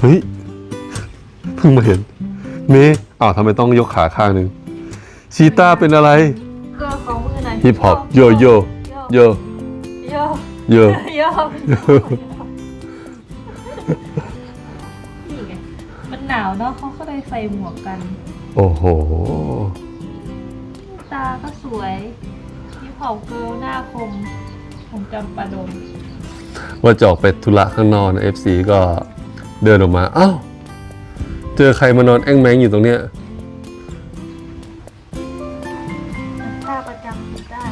เฮ้ยเพิ่งมาเห็นเมย์อ้าวทำไมต้องยกขาข้างหนึ่งชีต้าเป็นอะไรก็ขอมือหน่อยฮิปฮอปโยโยโยโยโยโยนี่ไงมันหนาวเนาะเขาก็เลยใส่หมวกกัน โอ้โห ตาก็สวยฮิปฮอปเกิร์ลหน้าคมผมจำปาดงว่าจะออกไปธุระข้างนอกนะ FC ก็ เดินออกมาอ้าวเจอใครมานอนแอ้งแมงอยู่ตรงเนี้ยท่าประจำคิดได้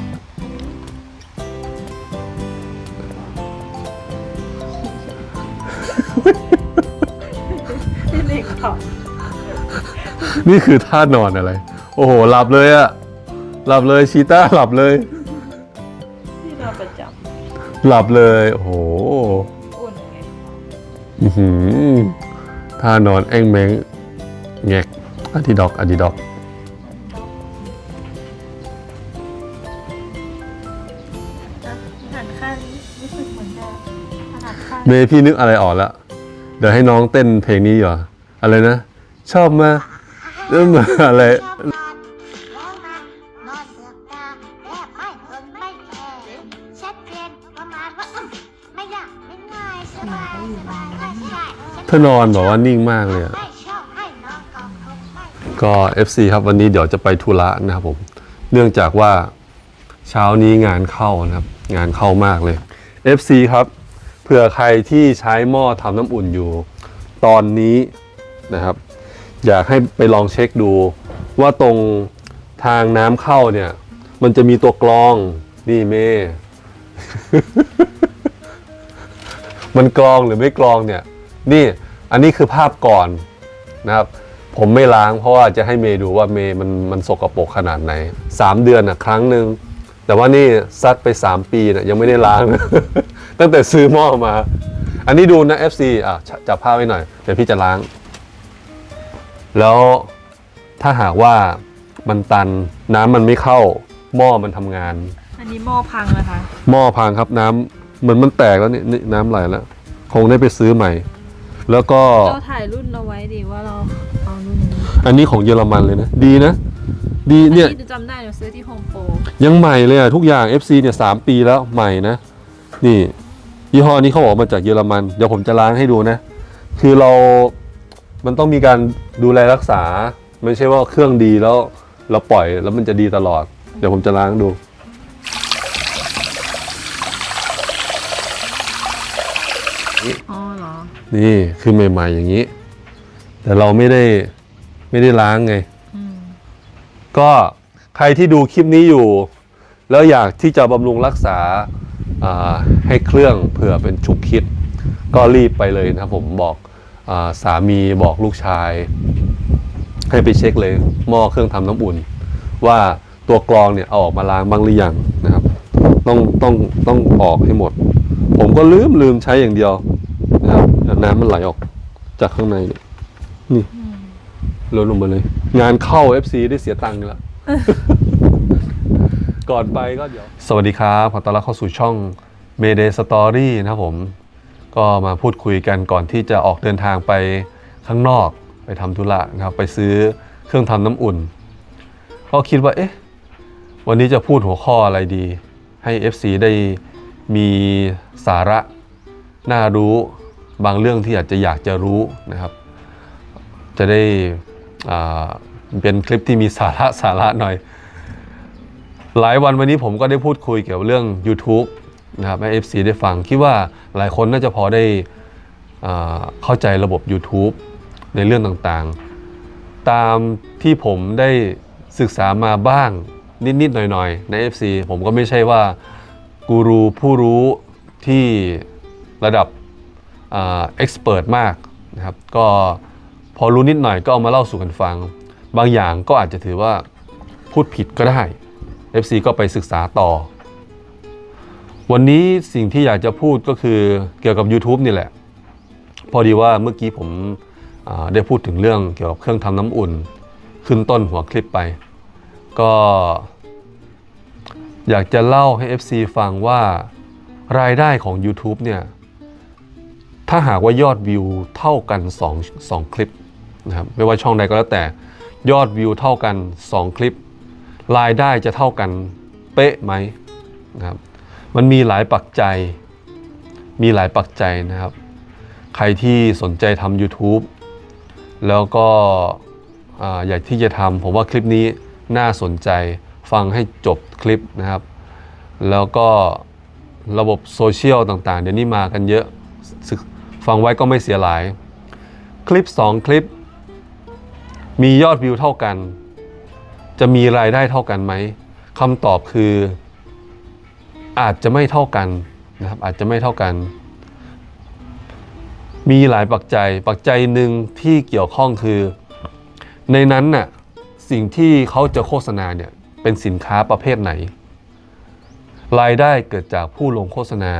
ที่นี่เขานี่คือท่านอนอะไร โอ้โห หลับเลยอะหลับเลยชีต้าหลับเลย ที่นอนประจหลับเลย โอ้โห ท่านอนแอ้งแมงแงกอะดีดอกอะดีดอกหันข้างนี้รู้สึกเหมือนจะถนัดข้างเมย์พี่นึกอะไรออกแล้ว เดี๋ยวให้น้องเต้นเพลงนี้อยู่อะอะไรนะ ชอบมาเริ่มมาอะไร ธอนอนบอกว่านิ่งมากเลยอะไม่ชอบให้น้องกอดคงไม่ก็ FC ครับวันนี้เดี๋ยวจะไปธุระนะครับผม เนื่องจากว่าเช้านี้งานเข้านะครับ งานเข้ามากเลย FC ครับเผื่อใครที่ใช้หม้อทำน้ำอุ่นอยู่ ตอนนี้นะครับ อยากให้ไปลองเช็คดู ว่าตรงทางน้ำเข้าเนี่ย มันจะมีตัวกรองนี่เมมันกรองหรือไม่กรองเนี่ย นี่ อันนี้คือภาพก่อนนะครับ ผมไม่ล้างเพราะว่าจะให้เมย์ดูว่าเมย์มันมันสกรปรกขนาดไหน 3 เดือนนะครั้งหนึ่งแต่ว่านี่ซัดไป 3 ปีนะยังไม่ได้ล้าง ตั้งแต่ซื้อหม้อมา อันนี้ดูนะ FC อะจับจับภาพไว้หน่อย เดี๋ยวพี่จะล้าง แล้วถ้าหากว่ามันตันน้ำมันไม่เข้าหม้อมันทำงาน อันนี้หม้อพังนะคะหม้อพังครับน้ำเหมือนมันแตกแล้วนี่นี่น้ำไหลแล้ว คงได้ไปซื้อใหม่ แล้วก็เราถ่ายรุ่นเราไว้ดิว่าเราเอารุ่นนี้อันนี้ของเยอรมันเลยนะ ดีนะ ดีเนี่ยอัจำได้เราซื้อที่โฮมโปรยังใหม่เลยอะทุกอย่าง FC เนี่ยสามปีแล้วใหม่นะ นี่ยี่ห้อนี้เขาบอกมาจากเยอรมัน เดี๋ยวผมจะล้างให้ดูนะ คือเรา มันต้องมีการดูแลรักษา ไม่ใช่ว่าเครื่องดีแล้วเราปล่อยแล้วมันจะดีตลอด เดี๋ยวผมจะล้างดูอ๋อเหรอ นี่คือใหม่ๆอย่างนี้ แต่เราไม่ได้ไม่ได้ล้างไงอืมก็ใครที่ดูคลิปนี้อยู่ แล้วอยากที่จะบำรุงรักษาอ่าให้เครื่องเผื่อเป็นฉุกคิด ก็รีบไปเลยนะครับผมบอกอาสามีบอกลูกชาย ให้ไปเช็คเลยหม้อเครื่องทำน้ำอุ่น ว่าตัวกรองเนี่ยเอาออกมาล้างบ้างหรือยังนะครับ ต้องต้องต้องออกให้หมด ผมก็ลืมลืมใช้อย่างเดียว นะครับเดี๋ยวน้ำมันไหลออก จากข้างในเนี่ยนี่อืมลดลงมาเลย งานเข้า FC ได้เสียตังค์กันแล้ว ก่อนไปก็เดี๋ยว สวัสดีครับขอต้อนรับเข้าสู่ช่อง Mayday Story นะครับผม ก็มาพูดคุยกันก่อนที่จะออกเดินทางไปข้างนอกไปทำธุระนะครับ ไปซื้อเครื่องทำน้ำอุ่น ก็คิดว่าเอ๊ะ วันนี้จะพูดหัวข้ออะไรดี ให้ FC ได้มีสาระน่ารู้ บางเรื่องที่อาจจะอยากจะรู้นะครับ จะได้เป็นคลิปที่มีสาระสาระหน่อย หลายวันวันนี้ผมก็ได้พูดคุยเกี่ยวกับเรื่อง YouTube นะครับให้ FC ได้ฟัง คิดว่าหลายคนน่าจะพอได้เข้าใจระบบ YouTube ในเรื่องต่างๆ ตามที่ผมได้ศึกษามาบ้างนิด ๆ หน่อย ๆ ใน FC ผมก็ไม่ใช่ว่ากูรูผู้รู้ที่ระดับ เอ็กซ์เพรสมากนะครับก็พอรู้นิดหน่อยก็เอามาเล่าสู่กันฟัง บางอย่างก็อาจจะถือว่าพูดผิดก็ได้ FC ก็ไปศึกษาต่อ วันนี้สิ่งที่อยากจะพูดก็คือเกี่ยวกับ YouTube นี่แหละ พอดีว่าเมื่อกี้ผมได้พูดถึงเรื่องเกี่ยวกับเครื่องทำน้ำอุ่น ขึ้นต้นหัวคลิปไป ก็ อยากจะเล่าให้ FC ฟังว่ารายได้ของ YouTube เนี่ย ถ้าหากว่ายอดวิวเท่ากัน2 2คลิปนะครับไม่ว่าช่องใดก็แล้วแต่ยอดวิวเท่ากัน 2 คลิป รายได้จะเท่ากันเป๊ะไหมนะครับมันมีหลายปัจจัยมีหลายปัจจัยนะครับ ใครที่สนใจทำ YouTube แล้วก็อ่าอยากที่จะทำผมว่าคลิปนี้น่าสนใจฟังให้จบคลิปนะครับ แล้วก็ระบบโซเชียลต่างๆ เดี๋ยวนี้มากันเยอะศึก ฟังไว้ก็ไม่เสียหลาย คลิป 2 คลิป มียอดวิวเท่ากัน จะมีรายได้เท่ากันไหมคำตอบคือ อาจจะไม่เท่ากันนะครับอาจจะไม่เท่ากัน มีหลายปัจจัยปัจจัยหนึ่งที่เกี่ยวข้องคือ ในนั้นน่ะสิ่งที่เขาจะโฆษณาเนี่ยเป็นสินค้าประเภทไหน รายได้เกิดจากผู้ลงโฆษณา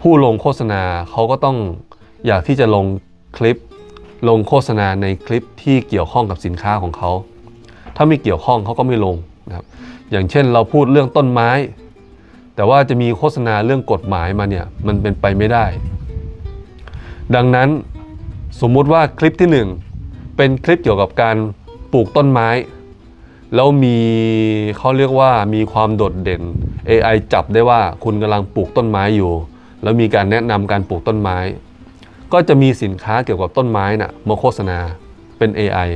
ผู้ลงโฆษณาเขาก็ต้องอยากที่จะลงคลิป ลงโฆษณาในคลิปที่เกี่ยวข้องกับสินค้าของเขา ถ้าไม่เกี่ยวข้องเขาก็ไม่ลงนะครับ อย่างเช่นเราพูดเรื่องต้นไม้ แต่ว่าจะมีโฆษณาเรื่องกฎหมายมาเนี่ยมันเป็นไปไม่ได้ ดังนั้นสมมุติว่าคลิปที่ 1 เป็นคลิปเกี่ยวกับการปลูกต้นไม้ แล้วมีเขาเรียกว่ามีความโดดเด่น AI จับได้ว่าคุณกำลังปลูกต้นไม้อยู่ แล้วมีการแนะนำการปลูกต้นไม้ ก็จะมีสินค้าเกี่ยวกับต้นไม้น่ะมาโฆษณาเป็น AI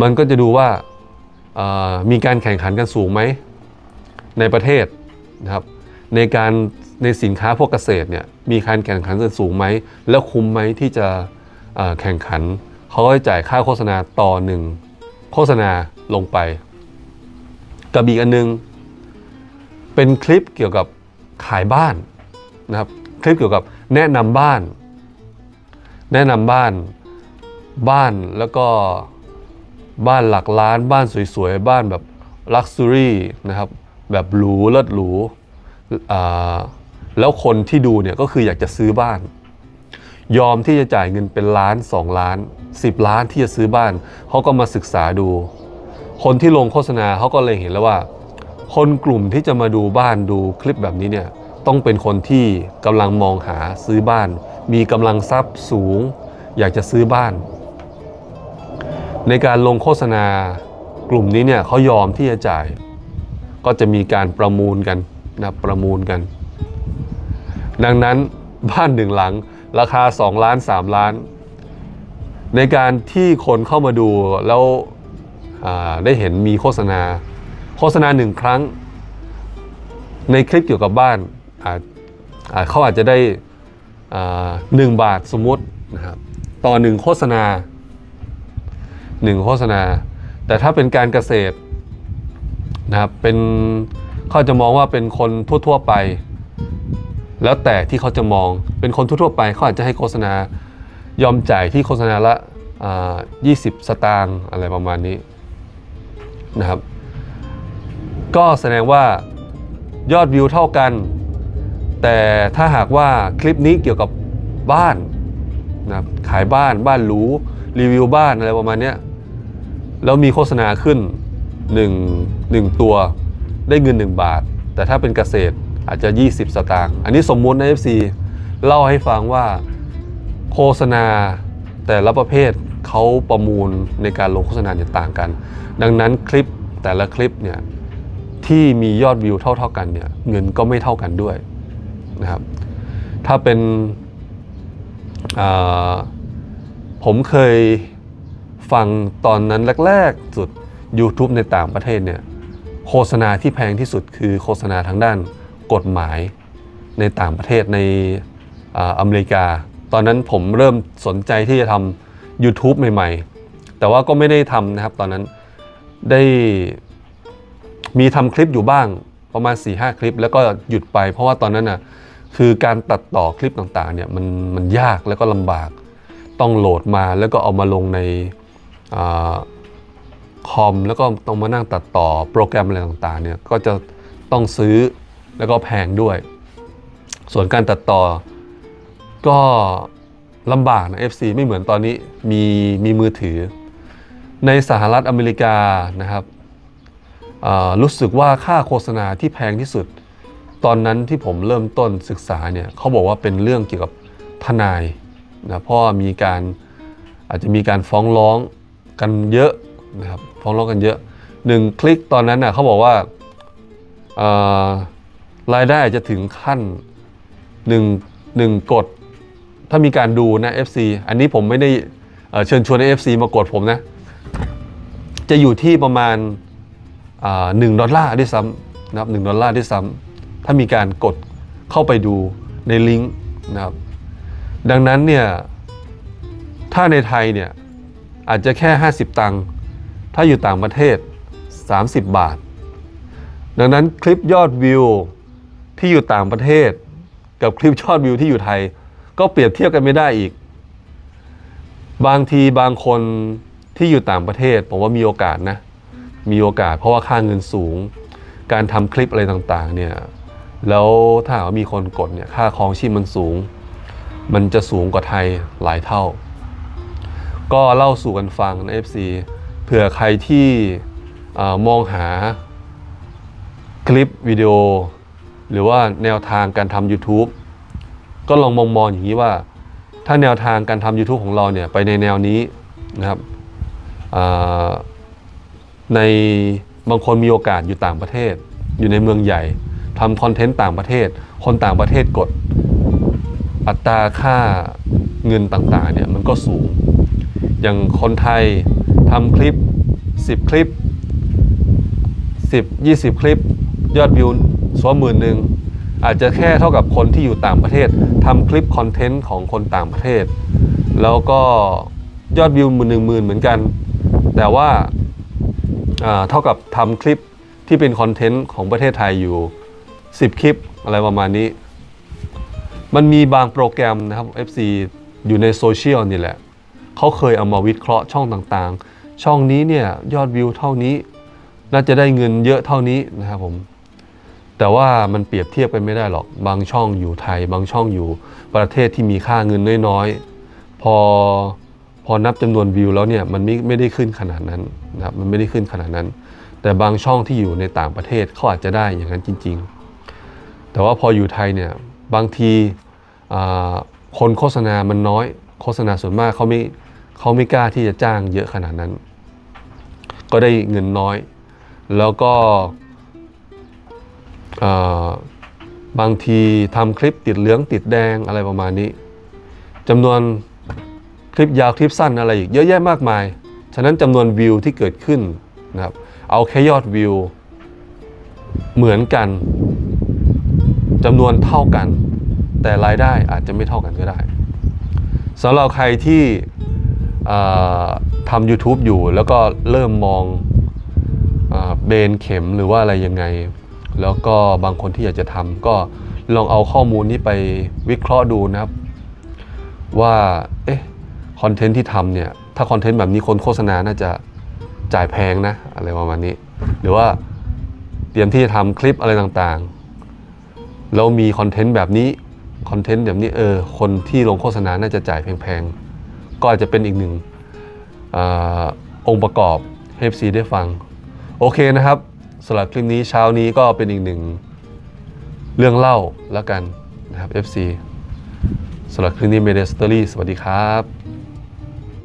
มันก็จะดูว่ามีการแข่งขันกันสูงไหมในประเทศนะครับในการในสินค้าพวกเกษตรเนี่ยมีการแข่งขันกันสูงไหม แล้วคุ้มไหมที่จะแข่งขันเขาก็จะจ่ายค่าโฆษณาต่อหนึ่งโฆษณาลงไปกับอีกอันนึง เป็นคลิปเกี่ยวกับ ขายบ้านนะครับคลิปเกี่ยวกับแนะนำบ้าน แนะนำบ้านบ้านแล้วก็บ้านหลักล้านบ้านสวยๆ บ้านแบบลักซ์ r รี่นะครับแบบหรูเลิศหรูแล้วคนที่ดูเนี่ยก็คืออยากจะซื้อบ้าน ยอมที่จะจ่ายเงินเป็นล้าน 2 ล้าน 10 ล้านที่จะซื้อบ้านเขาก็มาศึกษาดู คนที่ลงโฆษณาเขาก็เลยเห็นแล้วว่า คนกลุ่มที่จะมาดูบ้านดูคลิปแบบนี้เนี่ยต้องเป็นคนที่กำลังมองหาซื้อบ้าน มีกำลังทรัพย์สูง อยากจะซื้อบ้าน ในการลงโฆษณากลุ่มนี้เนี่ยเขายอมที่จะจ่าย ก็จะมีการประมูลกันนะประมูลกัน ดังนั้นบ้านหนึ่งหลังราคา 2 ล้าน 3 ล้าน ในการที่คนเข้ามาดูแล้วได้เห็นมีโฆษณา โฆษณาหนึ่งครั้ง ในคลิปเกี่ยวกับบ้านอาจเขาอาจจะได้หนึ่งบาทสมมตินะครับต่อหนึ่งโฆษณาหนึ่งโฆษณา แต่ถ้าเป็นการเกษตรนะครับเป็นเขาจะมองว่าเป็นคนทั่วๆไป แล้วแต่ที่เขาจะมองเป็นคนทั่วๆไปเขาอาจจะให้โฆษณายอมจ่ายที่โฆษณาละอ่า20 สตางค์อะไรประมาณนี้นะครับ ก็แสดงว่ายอดวิวเท่ากัน แต่ถ้าหากว่าคลิปนี้เกี่ยวกับบ้านนะขายบ้านบ้านหรูรีวิวบ้านอะไรประมาณนี้แล้วมีโฆษณาขึ้น1 1ตัวได้เงิน 1 บาท แต่ถ้าเป็นเกษตรอาจจะ 20 สตางค์อันนี้สมมุติใน FC เล่าให้ฟังว่าโฆษณาแต่ละประเภทเขาประมูลในการลงโฆษณาเนี่ยต่างกัน ดังนั้นคลิปแต่ละคลิปเนี่ย ที่มียอดวิวเท่า ๆกันเนี่ยเงินก็ไม่เท่ากันด้วยนะครับ ถ้าเป็นผมเคยฟังตอนนั้นแรก ๆ สุด YouTube ในต่างประเทศเนี่ยโฆษณาที่แพงที่สุดคือโฆษณาทางด้านกฎหมายในต่างประเทศในอ่าอเมริกา ตอนนั้นผมเริ่มสนใจที่จะทำ YouTube ใหม่ ๆ แต่ว่าก็ไม่ได้ทำนะครับตอนนั้นได้ มีทำคลิปอยู่บ้างประมาณ4-5คลิป แล้วก็หยุดไปเพราะว่าตอนนั้นน่ะคือการตัดต่อคลิปต่างๆเนี่ยมันมันยากแล้วก็ลำบาก ต้องโหลดมาแล้วก็เอามาลงในอคอมแล้วก็ต้องมานั่งตัดต่อโปรแกรมอะไรต่างๆเนี่ยก็จะต้องซื้อแล้วก็แพงด้วย ส่วนการตัดต่อก็ลำบากนะ FC ไม่เหมือนตอนนี้มีมีมือถือ ในสหรัฐอเมริกานะครับ รู้สึกว่าค่าโฆษณาที่แพงที่สุด ตอนนั้นที่ผมเริ่มต้นศึกษาเนี่ยเขาบอกว่าเป็นเรื่องเกี่ยวกับทนายนะเพราะว่ามีการอาจจะมีการฟ้องร้องกันเยอะนะครับฟ้องร้องกันเยอะหนึ่งคลิกตอนนั้นน่ะเขาบอกว่ารายได้อาจจะถึงขั้นหนึ่งหนึ่งกด ถ้ามีการดูนะ FC อันนี้ผมไม่ได้เชิญชวนให้ FC มากดผมนะ จะอยู่ที่ประมาณ หนึ่งดอลลาร์ด้วยซ้ำนะครับหนึ่งดอลลาร์ด้วยซ้ำถ้ามีการกดเข้าไปดูในลิงก์นะครับดังนั้นเนี่ยถ้าในไทยเนี่ยอาจจะแค่ 50 ตังค์ถ้าอยู่ต่างประเทศ 30 บาท ดังนั้นคลิปยอดวิวที่อยู่ต่างประเทศ กับคลิปยอดวิวที่อยู่ไทย ก็เปรียบเทียบกันไม่ได้อีก บางทีบางคนที่อยู่ต่างประเทศ ผมว่ามีโอกาสนะ มีโอกาสเพราะว่าค่าเงินสูง การทำคลิปอะไรต่างๆเนี่ยแล้วถ้าหากว่ามีคนกดเนี่ยค่าครองชีพมันสูง มันจะสูงกว่าไทยหลายเท่า ก็เล่าสู่กันฟังนะ FC เผื่อใครที่มองหาคลิปวิดีโอ หรือว่าแนวทางการทำ YouTube ก็ลองมองมองอย่างนี้ว่า ถ้าแนวทางการทำ YouTube ของเราเนี่ยไปในแนวนี้นะครับอ่า ในบางคนมีโอกาสอยู่ต่างประเทศ อยู่ในเมืองใหญ่ทำคอนเทนต์ต่างประเทศ คนต่างประเทศกด อัตราค่าเงินต่างๆเนี่ยมันก็สูง อย่างคนไทยทำคลิป 10 คลิป 10 20 คลิป ยอดวิวสวหมื่นหนึ่งอาจจะแค่เท่ากับคนที่อยู่ต่างประเทศทำคลิปคอนเทนต์ของคนต่างประเทศ แล้วก็ยอดวิวหมื่นหนึ่งหมื่นเหมือนกัน แต่ว่า เท่ากับทำคลิปที่เป็นคอนเทนต์ของประเทศไทยอยู่ 10 คลิปอะไรประมาณนี้ มันมีบางโปรแกรมนะครับ FC อยู่ในโซเชียลนี่แหละ เขาเคยเอามาวิเคราะห์ช่องต่างๆ ช่องนี้เนี่ยยอดวิวเท่านี้ น่าจะได้เงินเยอะเท่านี้นะครับผม แต่ว่ามันเปรียบเทียบกันไม่ได้หรอก บางช่องอยู่ไทย บางช่องอยู่ประเทศที่มีค่าเงินน้อยๆ พอ พอนับจำนวนวิวแล้วเนี่ยมันไม่ไม่ได้ขึ้นขนาดนั้นนะครับมันไม่ได้ขึ้นขนาดนั้น แต่บางช่องที่อยู่ในต่างประเทศเขาอาจจะได้อย่างนั้นจริง ๆ แต่ว่าพออยู่ไทยเนี่ยบางทีคนโฆษณามันน้อย โฆษณาส่วนมากเขาไม่เขาไม่กล้าที่จะจ้างเยอะขนาดนั้น ก็ได้เงินน้อย แล้วก็บางทีทำคลิปติดเหลืองติดแดงอะไรประมาณนี้จำนวน ลิปยาวคลิปสั้นอะไรอีกเยอะแยะมากมาย ฉะนั้นจำนวนวิวที่เกิดขึ้นนะครับ เอาแค่ยอดวิว เหมือนกันจำนวนเท่ากัน แต่รายได้อาจจะไม่เท่ากันก็ได้สำหรับใครที่อ่าทำ YouTube อยู่แล้วก็เริ่มมองเบนเข็มหรือว่าอะไรยังไง แล้วก็บางคนที่อยากจะทำก็ลองเอาข้อมูลนี้ไปวิเคราะห์ดูนะครับ ว่า คอนเทนต์ที่ทำเนี่ยถ้าคอนเทนต์แบบนี้คนโฆษณาน่าจะจ่ายแพงนะอะไรประมาณนี้ หรือว่าเตรียมที่จะทำคลิปอะไรต่างๆแล้วมีคอนเทนต์แบบนี้คอนเทนต์แบบนี้เออคนที่ลงโฆษณาน่าจะจ่ายแพงๆ ก็อาจจะเป็นอีกหนึ่งอองค์ประกอบให้ FC ได้ฟัง โอเคนะครับสำหรับคลิปนี้เช้านี้ก็เป็นอีกหนึ่งเรื่องเล่าแล้วกันนะครับ FC สำหรับคลิปนี้ Media Story สวัสดีครับ